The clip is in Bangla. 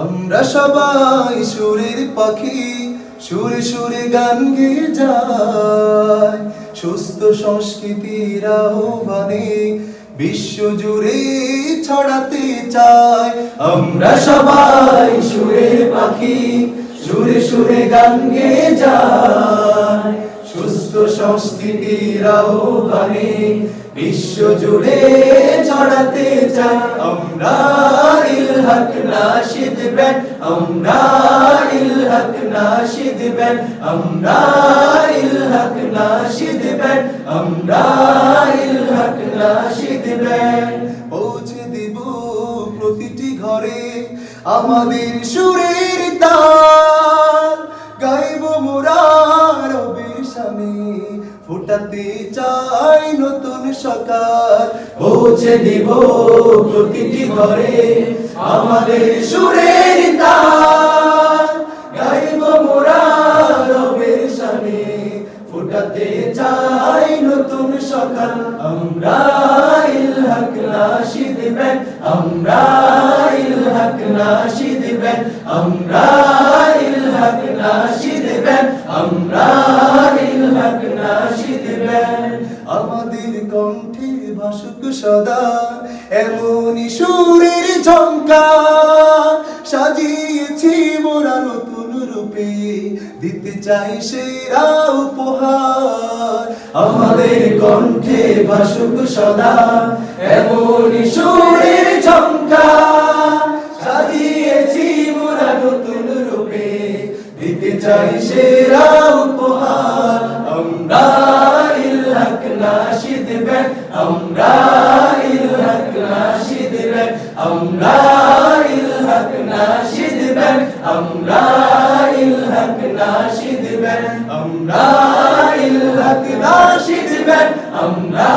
আমরা সবাই সুরের পাখি, সুরে সুরে গান গেয়ে যায়। সুস্থ সংস্কৃতির আহ্বানে বিশ্ব জুড়ে ছড়াতে চাই আমরা সবাই সুরের পাখি, সুরে সুরে গান গেয়ে যায়। আমরা আমরা পৌঁছে দিব প্রতিটি ঘরে আমাদের সুরের তাল। ফোটাতে চাই নতুন সকাল। পৌঁছে দিব প্রতিটি ঘরে আমাদের সুরের তাল। গাইব মোরা রবের সামনে ফোটাতে চাই নতুন সকাল। আমরা ইলহক নাশিদ আমরা ইলহক নাশিদ আমরা ইলহক নাশিদ আমরা আমাদের কণ্ঠে ভাসুক সদা, এমনই সুরের ঝঙ্কার সাজিয়েছি মোরা নতুন রূপে, দিতে চাই সেরা উপহার। আমাদের কণ্ঠে ভাসুক সদা, এমনই সুরের ঝঙ্কার সাজিয়েছি মোরা নতুন রূপে, দিতে চাই সেরা উপহার। আমরা নাশিদ ব্যান আমরা ইলহক নাশিদ ব্যান আমরা ইলহক নাশিদ ব্যান আমরা ইলহক নাশিদ ব্যান আমরা